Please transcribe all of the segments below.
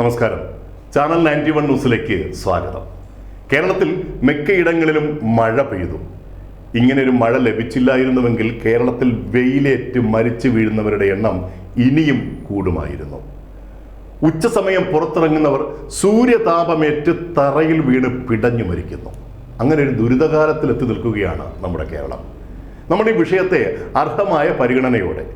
നമസ്കാരം. Channel ninety one ന്യൂസിലേക്ക് സ്വാഗതം. കേരളത്തിൽ മിക്കയിടങ്ങളിലും മഴ പെയ്തു. ഇങ്ങനെ ഒരു മഴ ലഭിച്ചില്ലായിരുന്നുവെങ്കിൽ കേരളത്തിൽ വെയിലേറ്റ് മരിച്ചു വീഴുന്നവരുടെ എണ്ണം ഇനിയും കൂടുമായിരുന്നു. ഉച്ചസമയം പുറത്തിറങ്ങുന്നവർ സൂര്യതാപമേറ്റ് തറയിൽ വീണ് പിടഞ്ഞു മരിക്കുന്നു. അങ്ങനെ ഒരു ദുരിതകാലത്തിൽ എത്തി നിൽക്കുകയാണ് നമ്മുടെ കേരളം. നമ്മുടെ ഈ വിഷയത്തെ അർഹമായ പരിഗണനയോടെ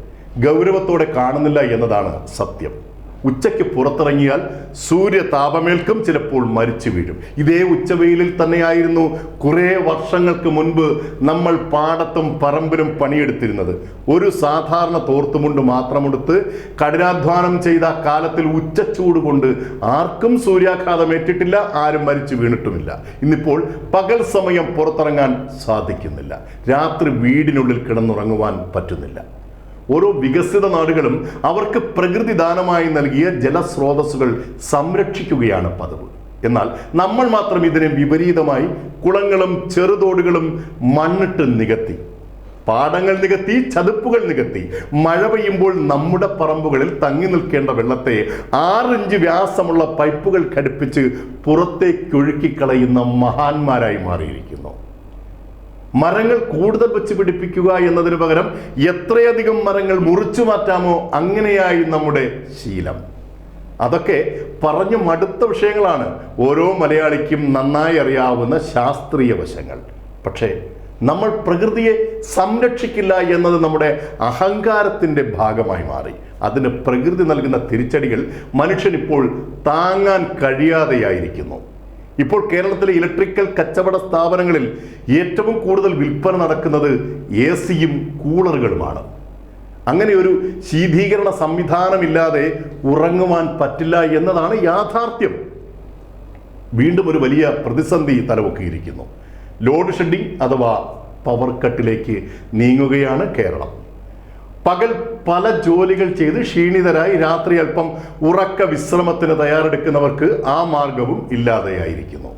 ഗൗരവത്തോടെ കാണുന്നില്ല എന്നതാണ് സത്യം. ഉച്ചയ്ക്ക് പുറത്തിറങ്ങിയാൽ സൂര്യതാപമേൽക്കും ചിലപ്പോൾ മരിച്ചു വീഴും. ഇതേ ഉച്ചവെയിലിൽ തന്നെയായിരുന്നു കുറേ വർഷങ്ങൾക്ക് മുൻപ് നമ്മൾ പാടത്തും പറമ്പിലും പണിയെടുത്തിരുന്നത്. ഒരു സാധാരണ തോർത്തുമുണ്ട് മാത്രമെടുത്ത് കഠിനാധ്വാനം ചെയ്ത കാലത്തിൽ ഉച്ചച്ചൂട് കൊണ്ട് ആർക്കും സൂര്യാഘാതം ഏറ്റിട്ടില്ല ആരും മരിച്ചു വീണിട്ടുമില്ല. ഇന്നിപ്പോൾ പകൽ സമയം പുറത്തിറങ്ങാൻ സാധിക്കുന്നില്ല. രാത്രി വീടിനുള്ളിൽ കിടന്നുറങ്ങുവാൻ പറ്റുന്നില്ല. ഓരോ വികസിത നാടുകളും അവർക്ക് പ്രകൃതി ദാനമായി നൽകിയ ജലസ്രോതസ്സുകൾ സംരക്ഷിക്കുകയാണ് പതിവ്. എന്നാൽ നമ്മൾ മാത്രം ഇതിനെ വിപരീതമായി കുളങ്ങളും ചെറുതോടുകളും മണ്ണിട്ട് നികത്തി. പാടങ്ങൾ നികത്തി ചതുപ്പുകൾ നികത്തി. മഴ പെയ്യുമ്പോൾ നമ്മുടെ പറമ്പുകളിൽ തങ്ങി നിൽക്കേണ്ട വെള്ളത്തെ ആറിഞ്ച് വ്യാസമുള്ള പൈപ്പുകൾ ഘടിപ്പിച്ച് പുറത്തേക്കൊഴുക്കിക്കളയുന്ന മഹാന്മാരായി മാറിയിരിക്കുന്നു. മരങ്ങൾ കൂടുതൽ വെച്ച് പിടിപ്പിക്കുക എന്നതിന് പകരം എത്രയധികം മരങ്ങൾ മുറിച്ചു മാറ്റാമോ അങ്ങനെയായി നമ്മുടെ ശീലം. അതൊക്കെ പറഞ്ഞു മടുത്ത വിഷയങ്ങളാണ് ഓരോ മലയാളിക്കും നന്നായി അറിയാവുന്ന ശാസ്ത്രീയ വശങ്ങൾ. പക്ഷേ നമ്മൾ പ്രകൃതിയെ സംരക്ഷിക്കില്ല എന്നത് നമ്മുടെ അഹങ്കാരത്തിന്റെ ഭാഗമായി മാറി. അതിന് പ്രകൃതി നൽകുന്ന തിരിച്ചടികൾ മനുഷ്യൻ ഇപ്പോൾ താങ്ങാൻ കഴിയാതെയായിരിക്കുന്നു. ഇപ്പോൾ കേരളത്തിലെ ഇലക്ട്രിക്കൽ കച്ചവട സ്ഥാപനങ്ങളിൽ ഏറ്റവും കൂടുതൽ വിൽപ്പന നടക്കുന്നത് എ സിയും കൂളറുകളുമാണ്. അങ്ങനെ ഒരു ശീതീകരണ സംവിധാനമില്ലാതെ ഉറങ്ങുവാൻ പറ്റില്ല എന്നതാണ് യാഥാർത്ഥ്യം. വീണ്ടും ഒരു വലിയ പ്രതിസന്ധി തലവൊക്കിയിരിക്കുന്നു. ലോഡ് ഷെഡിംഗ് അഥവാ പവർ കട്ടിലേക്ക് നീങ്ങുകയാണ് കേരളം. പകൽ പല ജോലികൾ ചെയ്ത് ക്ഷീണിതരായി രാത്രി അല്പം ഉറക്ക വിശ്രമത്തിന് തയ്യാറെടുക്കുന്നവർക്ക് ആ മാർഗവും ഇല്ലാതെയായിരിക്കുന്നു.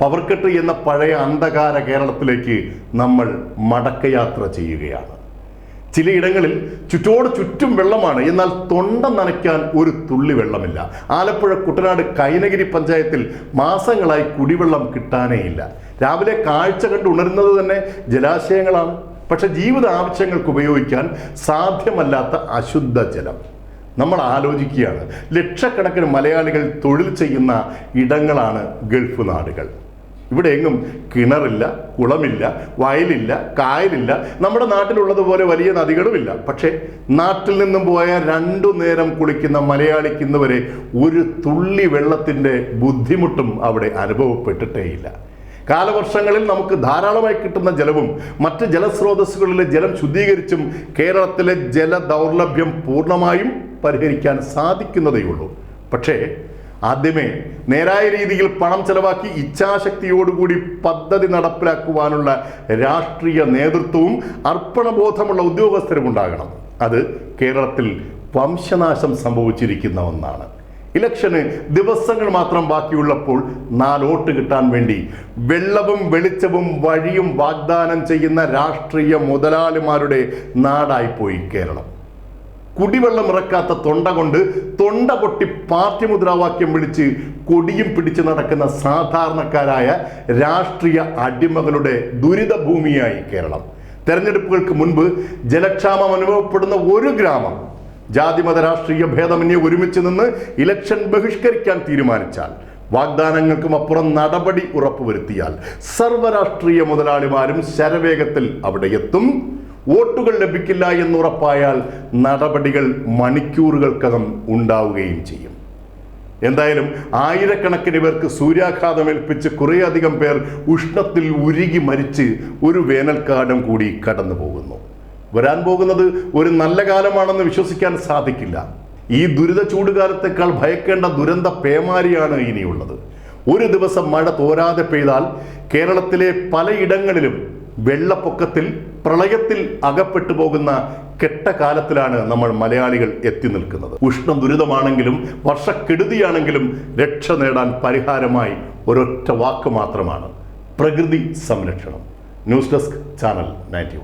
പവർക്കെട്ട് എന്ന പഴയ അന്ധകാര കേരളത്തിലേക്ക് നമ്മൾ മടക്കയാത്ര ചെയ്യുകയാണ്. ചിലയിടങ്ങളിൽ ചുറ്റോട് ചുറ്റും വെള്ളമാണ് എന്നാൽ തൊണ്ട നനയ്ക്കാൻ ഒരു തുള്ളി വെള്ളമില്ല. ആലപ്പുഴ കുട്ടനാട് കൈനഗിരി പഞ്ചായത്തിൽ മാസങ്ങളായി കുടിവെള്ളം കിട്ടാനേയില്ല. രാവിലെ കാഴ്ച കണ്ട് ഉണരുന്നത് തന്നെ ജലാശയങ്ങളാണ്. പക്ഷെ ജീവിത ആവശ്യങ്ങൾക്ക് ഉപയോഗിക്കാൻ സാധ്യമല്ലാത്ത അശുദ്ധ ജലം. നമ്മൾ ആലോചിക്കുകയാണ് ലക്ഷക്കണക്കിന് മലയാളികൾ തൊഴിൽ ചെയ്യുന്ന ഇടങ്ങളാണ് ഗൾഫ് നാടുകൾ. ഇവിടെ എങ്ങും കിണറില്ല കുളമില്ല വയലില്ല കായലില്ല. നമ്മുടെ നാട്ടിലുള്ളതുപോലെ വലിയ നദികളുമില്ല. പക്ഷേ നാട്ടിൽ നിന്നും പോയ രണ്ടു നേരം കുളിക്കുന്ന മലയാളിക്ക് ഇന്നുവരെ ഒരു തുള്ളി വെള്ളത്തിന്റെ ബുദ്ധിമുട്ടും അവിടെ അനുഭവപ്പെട്ടിട്ടേയില്ല. കാലവർഷങ്ങളിൽ നമുക്ക് ധാരാളമായി കിട്ടുന്ന ജലവും മറ്റ് ജലസ്രോതസ്സുകളിലെ ജലം ശുദ്ധീകരിച്ചും കേരളത്തിലെ ജല ദൗർലഭ്യം പൂർണമായും പരിഹരിക്കാൻ സാധിക്കുന്നതേയുള്ളൂ. പക്ഷേ ആദ്യമേ നേരായ രീതിയിൽ പണം ചെലവാക്കി ഇച്ഛാശക്തിയോടുകൂടി പദ്ധതി നടപ്പിലാക്കുവാനുള്ള രാഷ്ട്രീയ നേതൃത്വവും അർപ്പണബോധമുള്ള ഉദ്യോഗസ്ഥരും ഉണ്ടാകണം അത് കേരളത്തിൽ വംശനാശം സംഭവിച്ചിരിക്കുന്ന ഒന്നാണ്. ഇലക്ഷന് ദിവസങ്ങൾ മാത്രം ബാക്കിയുള്ളപ്പോൾ നാലോട്ട് കിട്ടാൻ വേണ്ടി വെള്ളവും വെളിച്ചവും വഴിയും വാഗ്ദാനം ചെയ്യുന്ന രാഷ്ട്രീയ മുതലാളിമാരുടെ നാടായിപ്പോയി കേരളം. കുടിവെള്ളം ഇറക്കാത്ത തൊണ്ട കൊണ്ട് തൊണ്ട പൊട്ടി പാർട്ടി മുദ്രാവാക്യം വിളിച്ച് കൊടിയും പിടിച്ച് നടക്കുന്ന സാധാരണക്കാരായ രാഷ്ട്രീയ അടിമകളുടെ ദുരിത ഭൂമിയായി കേരളം. തെരഞ്ഞെടുപ്പുകൾക്ക് മുൻപ് ജലക്ഷാമം അനുഭവപ്പെടുന്ന ഒരു ഗ്രാമം ജാതിമത രാഷ്ട്രീയ ഭേദമന്യേ ഒരുമിച്ച് നിന്ന് ഇലക്ഷൻ ബഹിഷ്കരിക്കാൻ തീരുമാനിച്ചാൽ വാഗ്ദാനങ്ങൾക്കും അപ്പുറം നടപടി ഉറപ്പുവരുത്തിയാൽ സർവരാഷ്ട്രീയ മുതലാളിമാരും ശരവേഗത്തിൽ അവിടെ എത്തും. വോട്ടുകൾ ലഭിക്കില്ല എന്നുറപ്പായാൽ നടപടികൾ മണിക്കൂറുകൾക്കകം ഉണ്ടാവുകയും ചെയ്യും. എന്തായാലും ആയിരക്കണക്കിന് പേർക്ക് സൂര്യാഘാതം ഏൽപ്പിച്ച് കുറേയധികം പേർ ഉഷ്ണത്തിൽ ഉരുകി മരിച്ച് ഒരു വേനൽക്കാലം കൂടി കടന്നു പോകുന്നു വരാൻ പോകുന്നത് ഒരു നല്ല കാലമാണെന്ന് വിശ്വസിക്കാൻ സാധിക്കില്ല. ഈ ദുരിത ചൂടുകാലത്തേക്കാൾ ഭയക്കേണ്ട ദുരന്ത പേമാരിയാണ് ഇനിയുള്ളത്. ഒരു ദിവസം മഴ തോരാതെ പെയ്താൽ കേരളത്തിലെ പലയിടങ്ങളിലും വെള്ളപ്പൊക്കത്തിൽ പ്രളയത്തിൽ അകപ്പെട്ടു പോകുന്ന കെട്ട കാലത്തിലാണ് നമ്മൾ മലയാളികൾ എത്തി നിൽക്കുന്നത്. ഉഷ്ണ ദുരിതമാണെങ്കിലും വർഷക്കെടുതിയാണെങ്കിലും രക്ഷ നേടാൻ പരിഹാരമായി ഒരൊറ്റ വാക്ക് മാത്രമാണ് പ്രകൃതി സംരക്ഷണം. News desk channel ninety